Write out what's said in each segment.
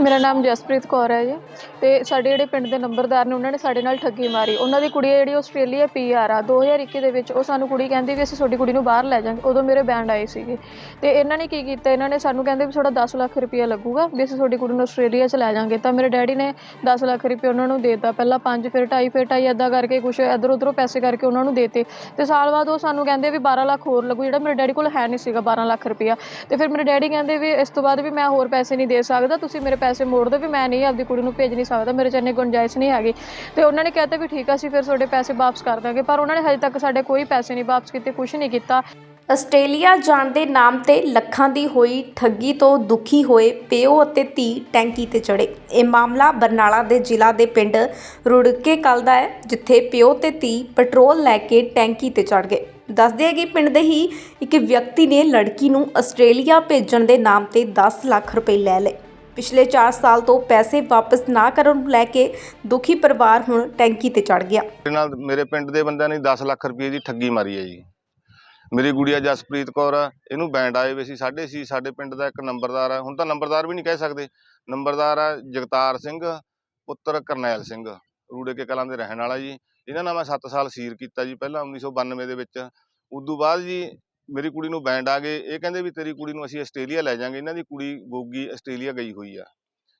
ਮੇਰਾ ਨਾਮ ਜਸਪ੍ਰੀਤ ਕੌਰ ਹੈ ਜੀ। ਤੇ ਸਾਡੇ ਜਿਹੜੇ ਪਿੰਡ ਦੇ ਨੰਬਰਦਾਰ ਨੇ, ਉਹਨਾਂ ਨੇ ਸਾਡੇ ਨਾਲ ਠੱਗੀ ਮਾਰੀ। ਉਹਨਾਂ ਦੀ ਕੁੜੀ ਹੈ ਜਿਹੜੀ ਆਸਟ੍ਰੇਲੀਆ ਪੀਆਰ ਆ। 2021 ਦੇ ਵਿੱਚ ਉਹ ਸਾਨੂੰ ਕੁੜੀ ਕਹਿੰਦੀ ਵੀ, ਅਸੀਂ ਤੁਹਾਡੀ ਕੁੜੀ ਨੂੰ ਬਾਹਰ ਲੈ ਜਾਵਾਂਗੇ। ਉਦੋਂ ਮੇਰੇ ਬੈਂਡ ਆਏ ਸੀਗੇ। ਤੇ ਇਹਨਾਂ ਨੇ ਕੀ ਕੀਤਾ? ਇਹਨਾਂ ਨੇ ਸਾਨੂੰ ਕਹਿੰਦੇ ਵੀ, ਤੁਹਾਡਾ 10 ਲੱਖ ਰੁਪਇਆ ਲੱਗੂਗਾ ਵੀ, ਅਸੀਂ ਤੁਹਾਡੀ ਕੁੜੀ ਨੂੰ ਆਸਟ੍ਰੇਲੀਆ 'ਚ ਲੈ ਜਾਵਾਂਗੇ। ਤਾਂ ਮੇਰੇ ਡੈਡੀ ਨੇ 10 ਲੱਖ ਰੁਪਏ ਉਹਨਾਂ ਨੂੰ ਦੇਤਾ। ਪਹਿਲਾਂ 5 ਫਿਰ 2.5 ਫਿਰ 2.5 ਏਦਾਂ ਕਰਕੇ ਕੁਛ ਇੱਧਰ ਉੱਧਰੋਂ ਪੈਸੇ ਕਰਕੇ ਉਹਨਾਂ ਨੂੰ ਦੇਤੇ। ਤੇ ਸਾਲ ਬਾਅਦ ਉਹ ਸਾਨੂੰ ਕਹਿੰਦੇ ਵੀ 12 ਲੱਖ ਹੋਰ ਲੱਗੂ। ਜਿਹੜਾ ਮੇਰੇ ਡੈਡੀ ਕੋਲ ਹੈ ਨਹੀਂ ਸੀਗਾ 12 ਲੱਖ ਰੁਪਇਆ। ਤੇ ਫਿਰ ਮੇਰੇ ਡੈਡੀ ਕਹਿੰਦੇ ਵੀ, ਇਸ ਤੋਂ ਬਾਅਦ ਵੀ ਮੈਂ ਹੋਰ ਪੈਸੇ ਨਹੀਂ ਦੇ ਸਕਦਾ, ਤੁਸੀਂ ਮੇਰੇ ਪੈਸੇ ਮੋੜ ਦਿਓ ਵੀ ਮੈਂ ਨਹੀਂ ਆਪਦੀ ਕੁੜੀ ਨੂੰ ਭੇਜ ਨਹੀਂ ਸਕਦਾ, ਮੇਰੇ 'ਚ ਇੰਨੀ ਗੁੰਜਾਇਸ਼ ਨਹੀਂ ਹੈਗੀ। ਤੇ ਉਹਨਾਂ ਨੇ ਕਹਿਤਾ ਵੀ ਠੀਕ ਆ, ਅਸੀਂ ਫਿਰ ਤੁਹਾਡੇ ਪੈਸੇ ਵਾਪਸ ਕਰ ਦਾਂਗੇ। ਪਰ ਉਹਨਾਂ ਨੇ ਹਜੇ ਤੱਕ ਸਾਡੇ ਕੋਈ ਪੈਸੇ ਨਹੀਂ ਵਾਪਸ ਕੀਤੇ ਕੁਝ ਨਹੀਂ ਕੀਤਾ। ਆਸਟ੍ਰੇਲੀਆ ਜਾਣ ਦੇ ਨਾਮ ਤੇ ਲੱਖਾਂ ਦੀ ਹੋਈ ਠੱਗੀ ਤੋਂ ਦੁਖੀ ਹੋਏ ਪਿਓ ਅਤੇ ਧੀ ਟੈਂਕੀ ਤੇ ਚੜੇ ਇਹ ਮਾਮਲਾ ਬਰਨਾਲਾ ਦੇ ਜ਼ਿਲ੍ਹਾ ਦੇ ਪਿੰਡ ਰੁੜਕੇ ਕਲ ਦਾ ਹੈ, ਜਿੱਥੇ ਪਿਓ ਤੇ ਧੀ ਪੈਟਰੋਲ ਲੈ ਕੇ ਟੈਂਕੀ ਤੇ ਚੜ ਗਏ। ਦੱਸਦੇ ਹੈ ਕਿ ਪਿੰਡ ਦੇ ਹੀ ਇੱਕ ਵਿਅਕਤੀ ਨੇ ਲੜਕੀ ਨੂੰ ਆਸਟ੍ਰੇਲੀਆ ਭੇਜਣ ਦੇ ਨਾਮ ਤੇ 10 ਲੱਖ ਰੁਪਏ ਲੈ ਲਏ। ਪਿਛਲੇ 4 ਸਾਲ ਤੋਂ ਪੈਸੇ ਵਾਪਸ ਨਾ ਕਰਨ ਨੂੰ ਲੈ ਕੇ ਦੁਖੀ ਪਰਿਵਾਰ ਹੁਣ ਟੈਂਕੀ ਤੇ ਚੜ ਗਿਆ। ਮੇਰੇ ਨਾਲ ਮੇਰੇ ਪਿੰਡ ਦੇ ਬੰਦਿਆਂ ਨੇ 10 ਲੱਖ ਰੁਪਏ ਦੀ ਠੱਗੀ ਮਾਰੀ ਹੈ ਜੀ। ਮੇਰੀ ਗੁੜੀਆ ਜਸਪ੍ਰੀਤ ਕੌਰ ਆ ਇਹਨੂੰ ਬੈਂਡ ਆਏ ਵੇ ਸੀ, ਸਾਡੇ ਸੀ, ਸਾਡੇ ਪਿੰਡ ਦਾ ਇੱਕ ਨੰਬਰਦਾਰ ਆ। ਹੁਣ ਤਾਂ ਨੰਬਰਦਾਰ ਵੀ ਨਹੀਂ ਕਹਿ ਸਕਦੇ। ਨੰਬਰਦਾਰ ਆ ਜਗਤਾਰ ਸਿੰਘ, ਪੁੱਤਰ ਕਰਨੈਲ ਸਿੰਘ, ਰੂੜੇ ਕੇ ਕਲਾਂ ਦੇ ਰਹਿਣ ਵਾਲਾ ਜੀ। ਇਹਨਾਂ ਨਾਲ ਮੈਂ 7 ਸਾਲ ਸੀਰ ਕੀਤਾ ਜੀ, ਪਹਿਲਾਂ 1992 ਦੇ ਵਿੱਚ। ਉਦੋਂ ਬਾਅਦ ਜੀ ਮੇਰੀ ਕੁੜੀ ਨੂੰ ਬੈਂਡ ਆ ਗਏ, ਇਹ ਕਹਿੰਦੇ ਵੀ ਤੇਰੀ ਕੁੜੀ ਨੂੰ ਅਸੀਂ ਆਸਟ੍ਰੇਲੀਆ ਲੈ ਜਾਾਂਗੇ ਇਹਨਾਂ ਦੀ ਕੁੜੀ ਗੋਗੀ ਆਸਟ੍ਰੇਲੀਆ ਗਈ ਹੋਈ ਆ।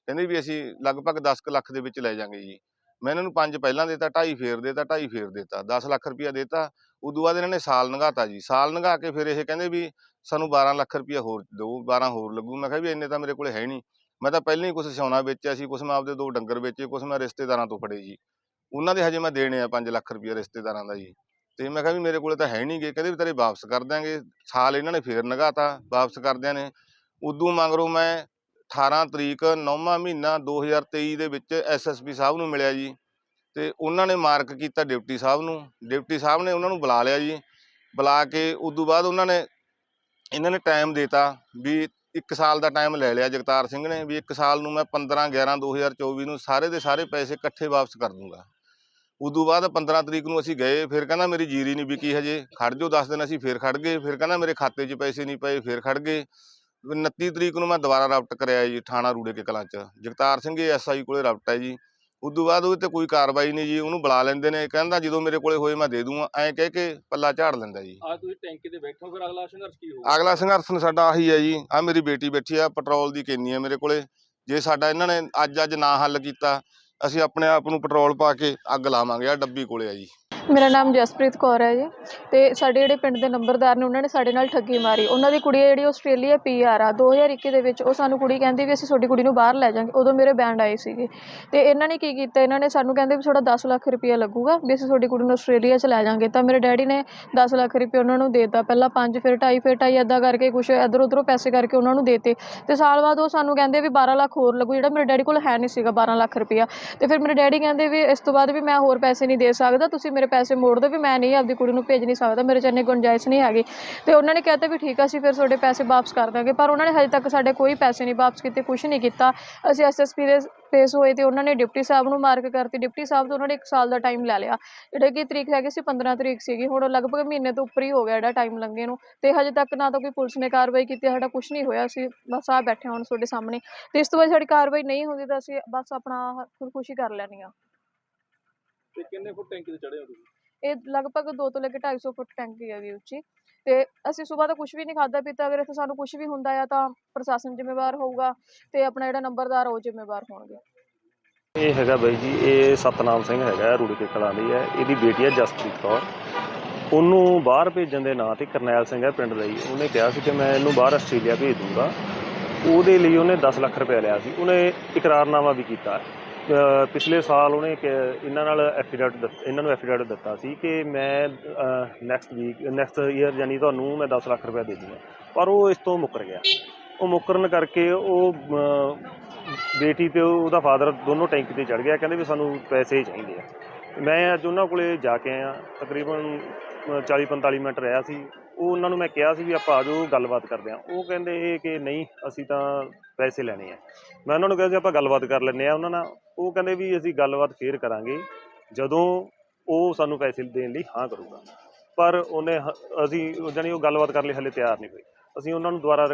ਕਹਿੰਦੇ ਵੀ ਅਸੀਂ ਲਗਭਗ 10 ਕੁ ਲੱਖ ਦੇ ਵਿੱਚ ਲੈ ਜਾਾਂਗੇ ਜੀ। ਮੈਂ ਇਹਨਾਂ ਨੂੰ ਪੰਜ ਪਹਿਲਾਂ ਦੇਤਾ, ਢਾਈ ਫੇਰ ਦੇਤਾ, ਢਾਈ ਫੇਰ ਦੇਤਾ 10 ਲੱਖ ਰੁਪਇਆ ਦੇਤਾ। ਉਦੋਂ ਬਾਅਦ ਇਹਨਾਂ ਨੇ ਸਾਲ ਲੰਘਾਤਾ ਜੀ। ਸਾਲ ਲੰਘਾ ਕੇ ਫਿਰ ਇਹ ਕਹਿੰਦੇ ਵੀ ਸਾਨੂੰ 12 ਲੱਖ ਰੁਪਇਆ ਹੋਰ ਦਿਓ 12 ਹੋਰ ਲੱਗੂ। ਮੈਂ ਕਿਹਾ ਵੀ ਇੰਨੇ ਤਾਂ ਮੇਰੇ ਕੋਲ ਹੈ ਨਹੀਂ। ਮੈਂ ਤਾਂ ਪਹਿਲਾਂ ਹੀ ਕੁਝ ਸਿਉਣਾ ਵੇਚਿਆ ਸੀ ਕੁਝ ਮੈਂ ਆਪਦੇ ਦੋ ਡੰਗਰ ਵੇਚੇ ਕੁਝ ਮੈਂ ਰਿਸ਼ਤੇਦਾਰਾਂ ਤੋਂ ਫੜੇ ਜੀ। ਉਹਨਾਂ ਦੇ ਹਜੇ ਮੈਂ ਦੇਣੇ ਆ 5 ਲੱਖ ਰੁਪਇਆ ਰਿਸ਼ਤੇਦਾਰਾਂ ਦਾ ਜੀ। ਤੇ ਮੈਂ ਕਿਹਾ ਵੀ ਮੇਰੇ ਕੋਲੇ ਤਾਂ ਹੈ ਨਹੀਂਗੇ ਕਹਿੰਦੇ ਵੀ ਤੇਰੇ ਵਾਪਸ ਕਰ ਦਿਆਂਗੇ। ਸਾਲ ਇਹਨਾਂ ਨੇ ਫੇਰ ਲੰਘਾਤਾ ਵਾਪਸ ਕਰਦਿਆਂ ਨੇ। ਉਦੋਂ ਮਗਰੋਂ ਮੈਂ 18 ਤਰੀਕ 9ਵਾਂ ਮਹੀਨਾ 2023 ਦੇ ਵਿੱਚ ਐਸਐਸਪੀ ਸਾਹਿਬ ਨੂੰ ਮਿਲਿਆ ਜੀ। ਤੇ ਉਹਨਾਂ ਨੇ ਮਾਰਕ ਕੀਤਾ ਡਿਪਟੀ ਸਾਹਿਬ ਨੂੰ। ਡਿਪਟੀ ਸਾਹਿਬ ਨੇ ਉਹਨਾਂ ਨੂੰ ਬੁਲਾ ਲਿਆ ਜੀ। ਬੁਲਾ ਕੇ ਉਦੋਂ ਬਾਅਦ ਉਹਨਾਂ ਨੇ, ਇਹਨਾਂ ਨੇ ਟਾਈਮ ਦੇਤਾ ਵੀ 1 ਸਾਲ ਦਾ ਟਾਈਮ ਲੈ ਲਿਆ ਜਗਤਾਰ ਸਿੰਘ ਨੇ ਵੀ 1 ਸਾਲ ਨੂੰ ਮੈਂ 15 11 2024 ਨੂੰ ਸਾਰੇ ਦੇ ਸਾਰੇ ਪੈਸੇ ਇਕੱਠੇ ਵਾਪਸ ਕਰ ਦੂੰਗਾ। ਉਦੋਂ ਬਾਅਦ 15 ਤਰੀਕ ਨੂੰ ਅਸੀਂ ਗਏ ਫਿਰ ਕਹਿੰਦਾ ਮੇਰੀ ਜੀਰੀ ਨਹੀਂ ਵਿਕੀ ਹਜੇ। ਖੜ ਜਾਓ 10 ਦਿਨ ਅਸੀਂ ਫਿਰ ਖੜ ਗਏ। ਫਿਰ ਕਹਿੰਦਾ ਮੇਰੇ ਖਾਤੇ 'ਚ ਪੈਸੇ ਨਹੀਂ ਪਏ ਫਿਰ ਖੜ ਗਏ। 29 ਤਰੀਕ ਨੂੰ ਮੈਂ ਦੁਬਾਰਾ ਰਾਬਟ ਕਰਿਆ ਜੀ ਥਾਣਾ ਰੂੜੇ ਕੇ ਕਲਾਂ 'ਚ। ਜਗਤਾਰ ਸਿੰਘ ਐਸਆਈ ਕੋਲੇ ਰਾਬਟ ਹੈ ਜੀ। ਉਦੋਂ ਬਾਅਦ ਉਹਦੇ ਤੇ ਕੋਈ ਕਾਰਵਾਈ ਨਹੀਂ ਜੀ ਉਹਨੂੰ ਬੁਲਾ ਲੈਂਦੇ ਨੇ। ਕਹਿੰਦਾ ਜਦੋਂ ਮੇਰੇ ਕੋਲੇ ਹੋਏ ਮੈਂ ਦੇ ਦੂੰਗਾ। ਐਂ ਕਹਿ ਕੇ ਪੱਲਾ ਝਾੜ ਲੈਂਦਾ ਜੀ। ਅੱਜ ਤੁਸੀਂ ਟੈਂਕੀ ਤੇ ਬੈਠੋ ਫਿਰ ਅਗਲਾ ਸੰਘਰਸ਼ ਕੀ ਹੋਊਗਾ? ਅਗਲਾ ਸੰਘਰਸ਼ ਸਾਡਾ ਆਹੀ ਹੈ ਜੀ। ਆ ਮੇਰੀ ਬੇਟੀ ਬੈਠੀ ਆ ਪੈਟਰੋਲ ਦੀ ਕੇਨੀ ਹੈ ਮੇਰੇ ਕੋਲੇ। ਜੇ ਸਾਡਾ ਇਹਨਾਂ ਨੇ ਅੱਜ ਅੱਜ ਨਾ ਹੱਲ ਕੀਤਾ ਅਸੀਂ ਆਪਣੇ ਆਪ ਨੂੰ ਪੈਟਰੋਲ ਪਾ ਕੇ ਅੱਗ ਲਾਵਾਂਗੇ ਆ ਡੱਬੀ ਕੋਲੇ ਆ ਜੀ। ਮੇਰਾ ਨਾਮ ਜਸਪ੍ਰੀਤ ਕੌਰ ਹੈ ਜੀ। ਤੇ ਸਾਡੇ ਜਿਹੜੇ ਪਿੰਡ ਦੇ ਨੰਬਰਦਾਰ ਨੇ, ਉਹਨਾਂ ਨੇ ਸਾਡੇ ਨਾਲ ਠੱਗੀ ਮਾਰੀ। ਉਹਨਾਂ ਦੀ ਕੁੜੀ ਹੈ ਜਿਹੜੀ, ਆਸਟ੍ਰੇਲੀਆ ਪੀਆਰ ਆ। 2021 ਦੇ ਵਿੱਚ ਉਹ ਸਾਨੂੰ ਕੁੜੀ ਕਹਿੰਦੀ ਵੀ, ਅਸੀਂ ਤੁਹਾਡੀ ਕੁੜੀ ਨੂੰ ਬਾਹਰ ਲੈ ਜਾਵਾਂਗੇ। ਉਦੋਂ ਮੇਰੇ ਬੈਂਡ ਆਏ ਸੀਗੇ। ਤੇ ਇਹਨਾਂ ਨੇ ਕੀ ਕੀਤਾ? ਇਹਨਾਂ ਨੇ ਸਾਨੂੰ ਕਹਿੰਦੇ ਵੀ, ਤੁਹਾਡਾ 10 ਲੱਖ ਰੁਪਇਆ ਲੱਗੂਗਾ ਵੀ, ਅਸੀਂ ਤੁਹਾਡੀ ਕੁੜੀ ਨੂੰ ਆਸਟ੍ਰੇਲੀਆ 'ਚ ਲੈ ਜਾਵਾਂਗੇ। ਤਾਂ ਮੇਰੇ ਡੈਡੀ ਨੇ 10 ਲੱਖ ਰੁਪਏ ਉਹਨਾਂ ਨੂੰ ਦੇਤਾ। ਪਹਿਲਾਂ 5 ਫਿਰ 2.5 ਫਿਰ 2.5 ਏਦਾਂ ਕਰਕੇ ਕੁਛ ਇੱਧਰ ਉੱਧਰੋਂ ਪੈਸੇ ਕਰਕੇ ਉਹਨਾਂ ਨੂੰ ਦੇਤੇ। ਤੇ ਸਾਲ ਬਾਅਦ ਉਹ ਸਾਨੂੰ ਕਹਿੰਦੇ ਵੀ 12 ਲੱਖ ਹੋਰ ਲੱਗੂ। ਜਿਹੜਾ ਮੇਰੇ ਡੈਡੀ ਕੋਲ ਹੈ ਨਹੀਂ ਸੀਗਾ 12 ਲੱਖ ਰੁਪਇਆ। ਤੇ ਫਿਰ ਮੇਰੇ ਡੈਡੀ ਕਹਿੰਦੇ ਵੀ, ਇਸ ਤੋਂ ਬਾਅਦ ਵੀ ਮੈਂ ਹੋਰ ਪੈਸੇ ਨਹੀਂ ਦੇ ਸਕਦਾ। ਤੁਸੀਂ ਮੇਰੇ ਪੈਸੇ ਮੋੜ ਦਿਓ ਵੀ ਮੈਂ ਨਹੀਂ ਆਪਦੀ ਕੁੜੀ ਨੂੰ ਭੇਜ ਨਹੀਂ ਸਕਦਾ, ਮੇਰੇ 'ਚ ਇੰਨੀ ਗੁੰਜਾਇਸ਼ ਨਹੀਂ ਹੈਗੀ। ਤੇ ਉਹਨਾਂ ਨੇ ਕਹਿਤਾ ਵੀ ਠੀਕ ਆ, ਅਸੀਂ ਫਿਰ ਤੁਹਾਡੇ ਪੈਸੇ ਵਾਪਸ ਕਰ ਦਾਂਗੇ। ਪਰ ਉਹਨਾਂ ਨੇ ਹਜੇ ਤੱਕ ਸਾਡੇ ਕੋਈ ਪੈਸੇ ਨਹੀਂ ਵਾਪਸ ਕੀਤੇ ਕੁਝ ਨਹੀਂ ਕੀਤਾ। ਅਸੀਂ ਐਸਐਸਪੀ ਦੇ ਪੇਸ਼ ਹੋਏ ਤੇ ਉਹਨਾਂ ਨੇ ਡਿਪਟੀ ਸਾਹਿਬ ਨੂੰ ਮਾਰਕ ਕਰਤੀ। ਡਿਪਟੀ ਸਾਹਿਬ ਤੋਂ ਉਹਨਾਂ ਨੇ 1 ਸਾਲ ਦਾ ਟਾਈਮ ਲੈ ਲਿਆ। ਜਿਹੜੇ ਕਿ ਤਰੀਕ ਹੈਗੀ ਸੀ 15 ਤਰੀਕ ਸੀਗੀ। ਹੁਣ ਲਗਭਗ ਮਹੀਨੇ ਤੋਂ ਉੱਪਰ ਹੀ ਹੋ ਗਿਆ ਜਿਹੜਾ ਟਾਈਮ ਲੰਘੇ ਨੂੰ। ਤੇ ਹਜੇ ਤੱਕ ਨਾ ਤਾਂ ਕੋਈ ਪੁਲਿਸ ਨੇ ਕਾਰਵਾਈ ਕੀਤੀ, ਸਾਡਾ ਕੁਝ ਨਹੀਂ ਹੋਇਆ। ਸੀ ਬਸ ਆ ਬੈਠੇ ਹੁਣ ਤੁਹਾਡੇ ਸਾਹਮਣੇ। ਤੇ ਇਸ ਤੋਂ ਬਾਅਦ ਸਾਡੀ ਕਾਰਵਾਈ ਨਹੀਂ ਹੁੰਦੀ ਤਾਂ ਅਸੀਂ ਬਸ ਆਪਣਾ ਖੁਦਕੁਸ਼ੀ ਕਰ ਲੈਣੀ ਆ ਤੇ ਕਿੰਨੇ ਫੁੱਟ ਟੈਂਕੀ ਤੇ ਚੜੇ ਹੋ ਤੁਸੀਂ? ਇਹ ਲਗਭਗ 2 ਤੋਂ ਲੈ ਕੇ 250 ਫੁੱਟ ਟੈਂਕੀ ਹੈਗੀ ਉੱਚੀ। ਤੇ ਅਸੀਂ ਸਵੇਰ ਦਾ ਕੁਝ ਵੀ ਨਹੀਂ ਖਾਦਾ ਪੀਤਾ। ਅਗਰ ਇੱਥੇ ਸਾਨੂੰ ਕੁਝ ਵੀ ਹੁੰਦਾ ਆ ਤਾਂ ਪ੍ਰਸ਼ਾਸਨ ਜ਼ਿੰਮੇਵਾਰ ਹੋਊਗਾ ਤੇ ਆਪਣਾ ਜਿਹੜਾ ਨੰਬਰਦਾਰ ਉਹ ਜ਼ਿੰਮੇਵਾਰ ਹੋਣਗੇ। ਇਹ ਹੈਗਾ ਬਾਈ ਜੀ ਇਹ ਸਤਨਾਮ ਸਿੰਘ ਹੈਗਾ ਰੂੜੀ ਕੇ ਕਲਾਂ ਦੀ ਹੈ ਇਹਦੀ ਬੇਟੀ ਹੈ ਜਸਪ੍ਰੀਤ ਕੌਰ। ਉਹਨੂੰ ਬਾਹਰ ਭੇਜਣ ਦੇ ਨਾਂ ਤੇ ਕਰਨੈਲ ਸਿੰਘ ਹੈ ਪਿੰਡ ਦਾ ਉਹਨੇ ਕਿਹਾ ਸੀ ਕਿ ਮੈਂ ਇਹਨੂੰ ਬਾਹਰ ਆਸਟ੍ਰੇਲੀਆ ਭੇਜ ਦੂੰਗਾ। ਉਹਦੇ ਲਈ ਉਹਨੇ 10 ਲੱਖ ਰੁਪਏ ਲਿਆ ਸੀ। ਉਹਨੇ ਇਕਰਾਰਨਾਮਾ ਵੀ ਕੀਤਾ। ਪਿਛਲੇ ਸਾਲ ਉਹਨੇ ਕਿ ਇਹਨਾਂ ਨਾਲ ਐਫੀਡੇਵਿਟ ਇਹਨਾਂ ਨੂੰ ਐਫੀਡੇਵਿਟ ਦਿੱਤਾ ਸੀ ਕਿ ਮੈਂ ਨੈਕਸਟ ਵੀਕ ਨੈਕਸਟ ਈਅਰ ਯਾਨੀ ਤੁਹਾਨੂੰ ਮੈਂ 10 ਲੱਖ ਰੁਪਏ ਦੇ ਦੂੰਗਾ। ਪਰ ਉਹ ਇਸ ਤੋਂ ਮੁੱਕਰ ਗਿਆ। ਉਹ ਮੁੱਕਰਨ ਕਰਕੇ ਉਹ ਬੇਟੀ ਤੇ ਉਹਦਾ ਫਾਦਰ ਦੋਨੋਂ ਟੈਂਕੀ ਤੇ ਚੜ ਗਿਆ, ਕਹਿੰਦੇ ਵੀ ਸਾਨੂੰ ਪੈਸੇ ਚਾਹੀਦੇ ਆ। ਮੈਂ ਅੱਜ ਉਹਨਾਂ ਕੋਲੇ ਜਾ ਕੇ ਆਇਆ, ਤਕਰੀਬਨ 40 45 ਮਿੰਟ ਰਿਹਾ ਸੀ। ਉਹ ਉਹਨਾਂ ਨੂੰ ਮੈਂ ਕਿਹਾ ਸੀ ਵੀ ਆਪਾਂ ਆ ਜਾਓ, ਗੱਲਬਾਤ ਕਰਦੇ ਆ। ਉਹ ਕਹਿੰਦੇ ਇਹ ਕਿ ਨਹੀਂ, ਅਸੀਂ ਤਾਂ ਪੈਸੇ ਲੈਣੇ ਆ। ਮੈਂ ਉਹਨਾਂ ਨੂੰ ਕਿਹਾ ਸੀ, ਆਪਾਂ ਗੱਲਬਾਤ ਕਰ ਲੈਂਦੇ ਆ ਉਹਨਾਂ ਨਾਲ। ਉਹ ਕਹਿੰਦੇ ਵੀ ਅਸੀਂ ਗੱਲਬਾਤ ਫੇਰ ਕਰਾਂਗੇ ਜਦੋਂ ਉਹ ਸਾਨੂੰ ਪੈਸੇ ਦੇਣ ਲਈ ਹਾਂ ਕਰੂਗਾ। ਪਰ ਉਹਨੇ ਹ- ਅਸੀਂ ਜਾਣੀ ਉਹ ਗੱਲਬਾਤ ਕਰਨ ਲਈ ਹਲੇ ਤਿਆਰ ਨਹੀਂ ਹੋਈ ਅਸੀਂ ਉਹਨਾਂ ਨੂੰ ਦੁਬਾਰਾ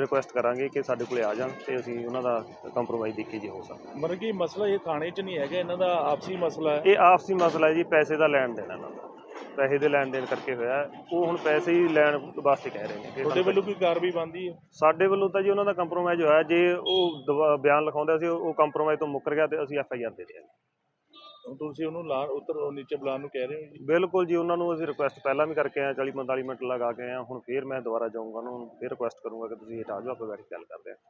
ਰਿਕੁਐਸਟ ਕਰਾਂਗੇ ਕਿ ਸਾਡੇ ਕੋਲੇ ਆ ਜਾਣ ਤੇ ਅਸੀਂ ਉਹਨਾਂ ਦਾ ਕੰਪਰੋਮਾਈਜ਼ ਦੇਖੀਏ ਜੇ ਹੋ ਸਕਦਾ। ਮਤਲਬ ਕਿ ਮਸਲਾ ਇਹ ਥਾਣੇ 'ਚ ਨਹੀਂ ਹੈਗਾ ਇਹਨਾਂ ਦਾ ਆਪਸੀ ਮਸਲਾ ਹੈ। ਇਹ ਆਪਸੀ ਮਸਲਾ ਹੈ ਜੀ ਪੈਸੇ ਦਾ ਲੈਣ ਦੇਣ ਇਹਨਾਂ ਦਾ। ਪੈਸੇ ਦੇ ਲੈਣ ਦੇਣ ਕਰਕੇ ਹੋਇਆ। ਉਹ ਹੁਣ ਪੈਸੇ ਹੀ ਲੈਣ ਵਾਸਤੇ ਕਹਿ ਰਹੇ ਨੇ। ਕਿ ਤੁਹਾਡੇ ਸਾਨੂੰ ਵੱਲੋਂ ਕੋਈ ਕਾਰਵਾਈ ਬਣਦੀ ਹੈ? ਸਾਡੇ ਵੱਲੋਂ ਤਾਂ ਜੀ ਉਹਨਾਂ ਦਾ ਕੰਪਰੋਮਾਈਜ਼ ਹੋਇਆ ਜੇ ਉਹ ਦਵਾ- ਬਿਆਨ ਲਿਖਾਉਂਦਾ ਸੀ ਉਹ ਕੰਪਰੋਮਾਈਜ਼ ਤੋਂ ਮੁੱਕਰ ਗਿਆ ਤੇ ਅਸੀਂ ਐਫ ਆਈ ਆਰ ਦੇ ਦਿਆਂਗੇ ਹੁਣ ਤੁਸੀਂ ਉਹਨੂੰ ਲਾ ਉੱਤਰ ਨੀਚੇ ਬੁਲਾਉਣ ਨੂੰ ਕਹਿ ਰਹੇ ਹੋ ਜੀ? ਬਿਲਕੁਲ ਜੀ ਉਹਨਾਂ ਨੂੰ ਅਸੀਂ ਰਿਕੁਐਸਟ ਪਹਿਲਾਂ ਵੀ ਕਰਕੇ ਆਏ 40 45 ਮਿੰਟ ਲਗਾ ਕੇ ਆਏ ਹਾਂ ਹੁਣ ਫੇਰ ਮੈਂ ਦੁਬਾਰਾ ਜਾਊਂਗਾ ਉਹਨਾਂ ਨੂੰ ਫੇਰ ਰਿਕੁਐਸਟ ਕਰੂੰਗਾ ਕਿ ਤੁਸੀਂ ਹਟਾ ਜਾਓ ਆਪਾਂ ਬੈਠ ਕੇ ਗੱਲ ਕਰਦੇ ਹਾਂ।